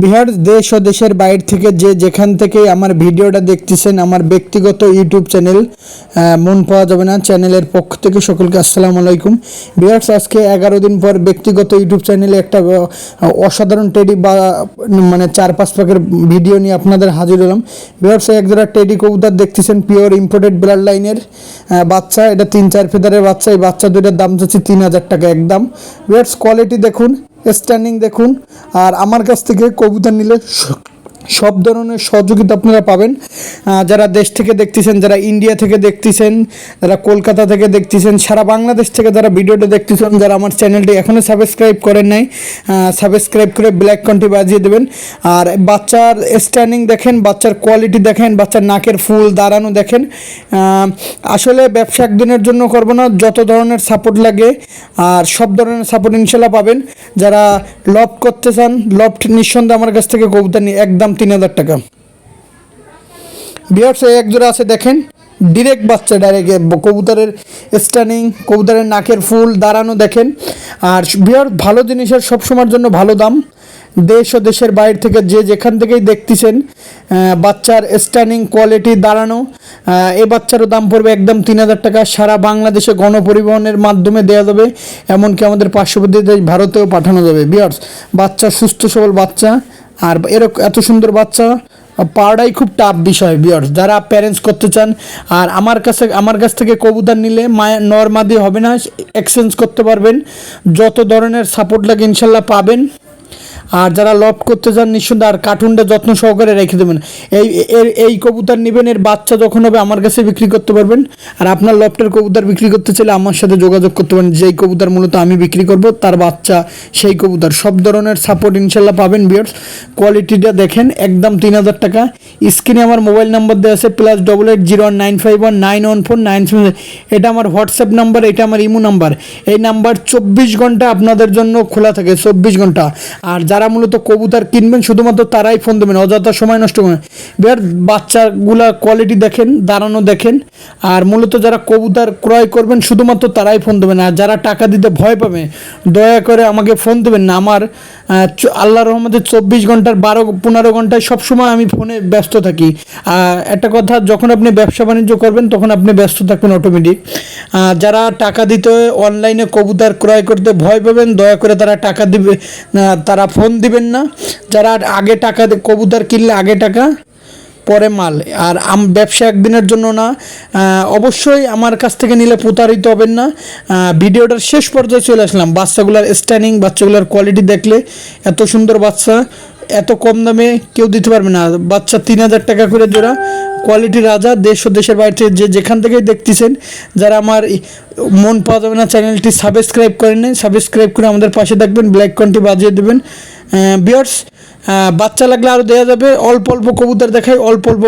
বিহার দেশ ও দেশের বাইরে থেকে যে যেখান থেকে আমার ভিডিওটা দেখতেছেন, আমার ব্যক্তিগত ইউটিউব চ্যানেল মন পাওয়া যাবে না চ্যানেলের পক্ষ থেকে সকলকে আসসালামু আলাইকুম। বিহার্স আজকে এগারো দিন পর ব্যক্তিগত ইউটিউব চ্যানেলে একটা অসাধারণ টেডি বা মানে চার পাঁচ পাকের ভিডিও নিয়ে আপনাদের হাজির হলাম। বিহার্স এক জোড়া টেডি কবুতর দেখতেছেন পিওর ইম্পোর্টেড ব্লাড লাইনের বাচ্চা। এটা তিন চার ফেদারের বাচ্চা, এই বাচ্চা দুইটার দাম যাচ্ছে তিন হাজার টাকা একদম। বিহার্স কোয়ালিটি দেখুন। স্ট্যান্ডিং দেখুন। আর আমার কাছ থেকে কবুতর নিলে সব ধরনের সহযোগিতা আপনারা পাবেন। যারা দেশ থেকে দেখতেছেন, যারা ইন্ডিয়া থেকে দেখতেছেন, যারা কলকাতা থেকে দেখতেছেন, সারা বাংলাদেশ থেকে যারা ভিডিওটা দেখতেছেন, যারা আমার চ্যানেলটি এখনও সাবস্ক্রাইব করেন নাই সাবস্ক্রাইব করে ব্ল্যাক কন্টি বাজিয়ে দেবেন। আর বাচ্চার স্ট্যান্ডিং দেখেন, বাচ্চার কোয়ালিটি দেখেন, বাচ্চার নাকের ফুল, দাঁড়ানো দেখেন। আসলে ব্যবসা একদিনের জন্য করব না, যত ধরনের সাপোর্ট লাগে, আর সব ধরনের সাপোর্ট ইনশাল্লাহ পাবেন। যারা লফট করতে চান লফট নিঃসন্দেহে আমার কাছ থেকে কবুতর নিয়ে একদম তিন হাজার টাকা। বিয়ার্স এক জোড়া আছে, দেখেন। ডিরেক্ট বাচ্চা ডাইরেক্ট কবুতরের স্টানিং কবুতরের নাকের ফুল, দাঁড়ানো, দেখেন। আর বিয়ার ভালো জিনিসের সবসময়ের জন্য ভালো দাম। দেশ ও দেশের বাইরে থেকে যে যেখান থেকেই দেখতেছেন বাচ্চার স্টানিং কোয়ালিটি দাঁড়ানো এ বাচ্চারও দাম পড়বে একদম তিন হাজার টাকা। সারা বাংলাদেশে গণপরিবহনের মাধ্যমে দেওয়া যাবে, এমনকি আমাদের পার্শ্ববর্তী দেশ ভারতেও পাঠানো যাবে। বিয়ার্স বাচ্চা, সুস্থ, সবল বাচ্চা আর এরকম এত সুন্দর বাচ্চা পাওয়াটাই খুব টাফ বিষয় বিয়ার্স যারা প্যারেন্টস করতে চান, আর আমার কাছে, আমার কাছ থেকে কবুতর নিলে মায়া নর্মাদি হবে না এক্সচেঞ্জ করতে পারবেন। যত ধরনের সাপোর্ট লাগে ইনশাল্লাহ পাবেন। আর যারা লফট করতে চান নিঃসন্দেহে আর কার্টুনটা যত্ন সহকারে রেখে দেবেন। এই এর এই কবুতর নেবেন এর বাচ্চা যখন হবে আমার কাছে বিক্রি করতে পারবেন। আর আপনার লফটের কবুতর বিক্রি করতে চাইলে আমার সাথে যোগাযোগ করতে পারেন। যেই কবুতর মূলত আমি বিক্রি করব, তার বাচ্চা সেই কবুতর। সব ধরনের সাপোর্ট ইনশাল্লাহ পাবেন বিয়ার্স কোয়ালিটিটা দেখেন, একদম তিন হাজার টাকা। স্ক্রিনে আমার মোবাইল নাম্বার দেওয়া আছে plus double eight zero one nine five one nine one four nine seven এটা আমার হোয়াটসঅ্যাপ নাম্বার এটা আমার ইমো নাম্বার এই নাম্বার চব্বিশ ঘণ্টা আপনাদের জন্য খোলা থাকে, চব্বিশ ঘণ্টা। আর যারা মূলত কবুতর কিনবেন, শুধুমাত্র তারাই ফোন দেবেন, অযথা সময় নষ্ট করেন এবার বাচ্চাগুলা কোয়ালিটি দেখেন, দাঁড়ানো দেখেন, আর মূলত যারা কবুতর ক্রয় করবেন, শুধুমাত্র তারাই ফোন দেবেন। আর যারা টাকা দিতে ভয় পাবে, দয়া করে আমাকে ফোন দেবেন না। আমার আল্লাহ রহমতে চব্বিশ ঘণ্টার বারো, পনেরো ঘন্টায় সবসময় আমি ফোনে ব্যস্ত থাকি। একটা কথা, যখন আপনি ব্যবসা বাণিজ্য করবেন, তখন আপনি ব্যস্ত থাকবেন অটোমেটিক যারা টাকা দিতে অনলাইনে কবুতর ক্রয় করতে ভয় পাবেন, দয়া করে তারা টাকা দিবে তারা ফোন দিবেন না। যারা আগে টাকা কবুতর কিনলে আগে টাকা, পরে মাল। আর আম ব্যবসা একদিনের জন্য না। অবশ্যই আমার কাছ থেকে নিলে প্রতারিত হবেন না। ভিডিওটার শেষ পর্যায়ে চলে আসলাম। বাচ্চাগুলোর স্ট্যান্ডিং বাচ্চাগুলোর কোয়ালিটি দেখলে এত সুন্দর বাচ্চা, এত কম দামে কেউ দিতে পারবে না। বাচ্চা তিন হাজার টাকা করে জোড়া। কোয়ালিটি রাজা, দেশ ও দেশের বাইরে যে যেখান থেকেই দেখতেছেন, যারা আমার মন পাওয়া যাবে না, চ্যানেলটি সাবস্ক্রাইব করেন সাবস্ক্রাইব করে আমাদের পাশে থাকবেন ব্ল্যাক কনটি বাজিয়ে দেবেন। বিয়ার্স বাচ্চা লাগলে আরও দেওয়া যাবে, অল্প অল্প কবুতর দেখায় অল্প অল্প